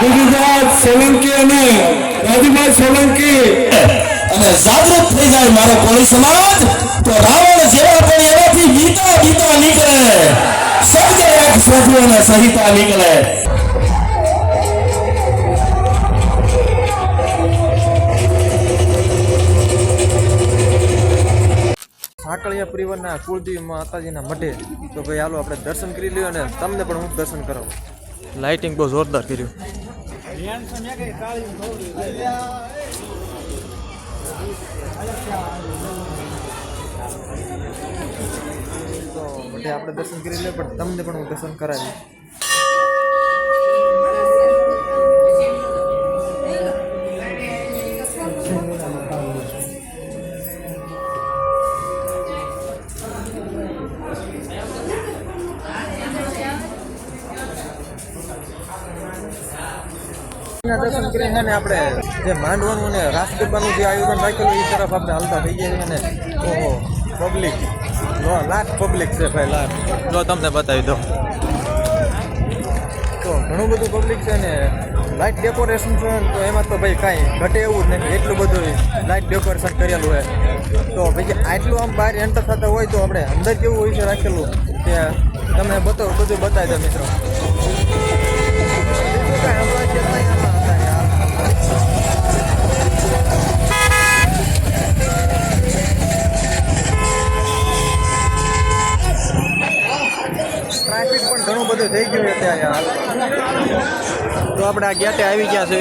ગુજરાત સોલંકી અને રાજુભાઈ સોલંકી અને જાગૃત થઈ જાય મારો કોળી સમાજ તો રાવણ જેવા પણ એનાથી ગીતા ગીતા નીકળે. સર્જે એક સજુ અને સહિતા નીકળે. સાંકળિયા પરિવારના કુળદેવી માતાજીના મઢે. તો ભાઈ હાલો આપણે દર્શન કરી લઈએ અને તમને પણ હું દર્શન કરાવું. લાઇટિંગ બહુ જોરદાર કર્યું. તો આપણે દર્શન કરી લઈએ પણ તમને પણ હું દર્શન કરાવી ના દર્શન કરીને છે ને આપણે જે માંડવાનું ને રાસ ગરબાનું જે આયોજન રાખેલું એ તરફ આપણે હાલતા થઈ ગયા ને ઓહો પબ્લિક લાખ પબ્લિક છે ભાઈ લાખ જો તમને બતાવી દો તો ઘણું બધું પબ્લિક છે ને લાઇટ ડેકોરેશન છે તો એમાં તો ભાઈ કાંઈ ઘટે એવું જ નથી. એટલું બધું લાઇટ ડેકોરેશન કરેલું હોય તો ભાઈ આટલું આમ બહાર એન્ટર થતા હોય તો આપણે અંદર કેવું હોય છે રાખેલું? કે તમને બતાવો, બધું બતાવી દો મિત્રો. તો આપણે આ ગેટે આવી ગયા છે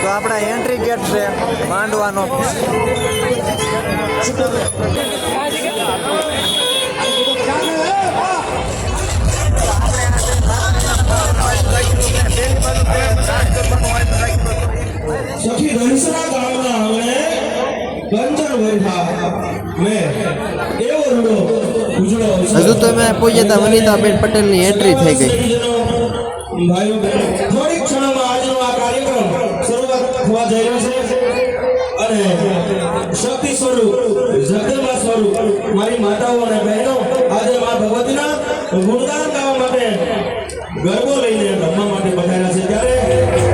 તો આપણા એન્ટ્રી ગેટ છે માંડવાનો. હજુ તો મેં પૂજ્યતા વનિતાબેન પટેલની એન્ટ્રી થઈ ગઈ. થોડી ક્ષણોમાં આજનો આ કાર્યક્રમ શરૂઆત થવા જઈ રહ્યો છે. અને શક્તિ સ્વરૂપ, જગદંબા સ્વરૂપ, મારી માતાઓ અને બહેનો આજે મા ભગવતીના ગુણગાન ગાવા માટે ગરબો લઈને રમવા માટે પધાર્યા છે. ત્યારે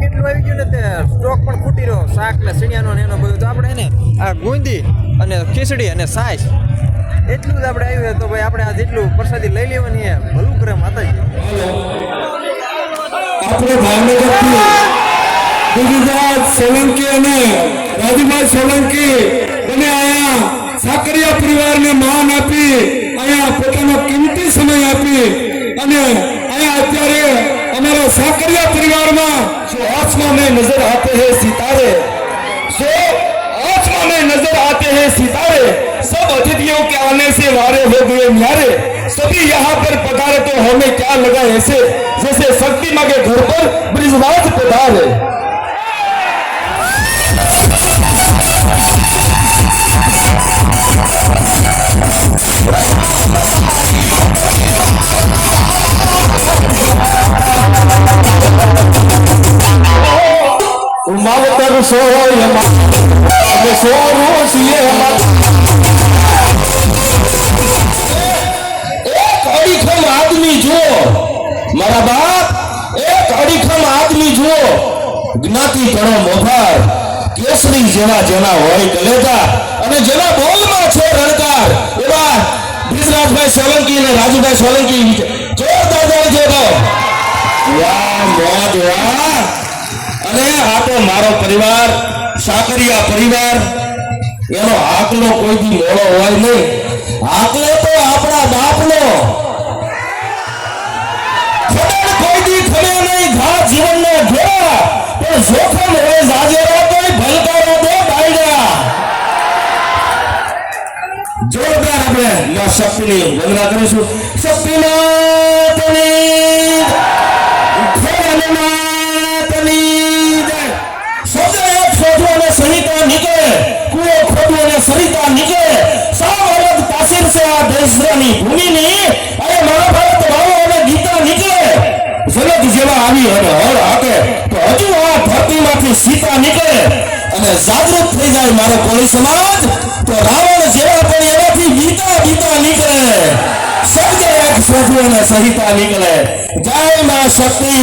કેટલું આવી ગયું તે સ્ટોક પણ રહ્યો. શાક ને સીણિયાનો આપણે આ ગુંદી અને ખીચડી અને સાસ એટલું જ આપણે આવ્યું આપણે આ જેટલું પ્રસાદી લઈ લેવાની ભલું કરે માતાજી. આપણે સોલંકી અને રાજુભાઈ સોલંકી અને અહીંયા સાકરિયા પરિવારને માન આપી અહીંયા પોતાનો કિંમતી સમય આપી અને અહીંયા અત્યારે हमारे साकरिया परिवार में जो आसमां में नज़र आते हैं सितारे, जो आसमां में नज़र आते हैं सितारे, सब अतिथियों के आने से वारे हो गए न्यारे। सभी यहाँ पर पधारे तो हमें क्या लगा ऐसे, जैसे शक्ति माँ के घर पर ब्रिजवाज पधारे। Thank છો એમાં અમે સોરું છીએ એમાં એક અડીખમ આદમી જુઓ મારા બાપ એક અડીખમ આદમી જુઓ જ્ઞાતિ ઘણો મોભાર કેસરી જેવા જેના હોય કલેજા અને જેના બોલમાં છે રણકાર એવા બ્રિજરાજભાઈ સોલંકી અને રાજુભાઈ સોલંકી જોરદાર જોરજો તો વાહ મોજ વાહ આ તો મારો પરિવાર, સાકરિયા પરિવાર, એનો આકલો કોઈ દી મોડો હોય નહીં. આકલો તો આપણા બાપનો. જોરદાર આપણે શક્તિની વંદના કરીશું. શક્તિનાથની છે આ દેશની ભૂમિની અરે મહાભારત ભાવો અને ગીતા નીકળે જગત જેવા આવી અને હળ હાકે તો હજુ આ ધરતીમાંથી સીતા નીકળે અને જાગૃત થઈ જાય મારો કોળી સમાજ તો રાવણ જેવા પણ એનાથી ગીતા ગીતા નીકળે સજે એક શોધવો અને સહિતા નીકળે જય માં શક્તિ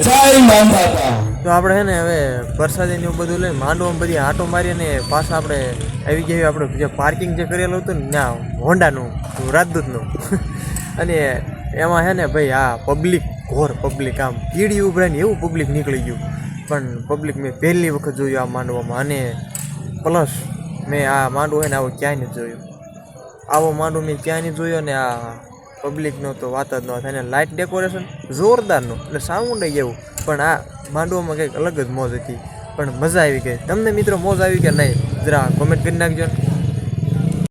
જય માંધાતા તો આપણે છે ને હવે વરસાદી ને એવું બધું લઈને માંડવામાં બધી આંટો મારી અને પાછા આપણે આવી ગયા આપણે જે પાર્કિંગ જે કરેલું હતું ને, ત્યાં હોન્ડાનું, રાજદૂતનું. અને એમાં છે ને ભાઈ આ પબ્લિક ઘોર પબ્લિક આમ કીડી ઉભરાઈને એવું પબ્લિક નીકળી ગયું. પણ પબ્લિક મેં પહેલી વખત જોયું આ માંડવામાં અને પ્લસ મેં આ માંડવો હોય ને આવો ક્યાંય નથી જોયું. આવો માંડવો મેં ક્યાંય નહીં જોયો ને આ પબ્લિકનો તો વાત જ ન થાય. અને લાઇટ ડેકોરેશન જોરદારનું એટલે સાઉન્ડ એવું. પણ આ માંડવામાં કંઈક અલગ જ મોજ હતી, પણ મજા આવી ગઈ. તમને મિત્રો મોજ આવી કે નહીં? જરા કોમેન્ટ કરી નાખજો.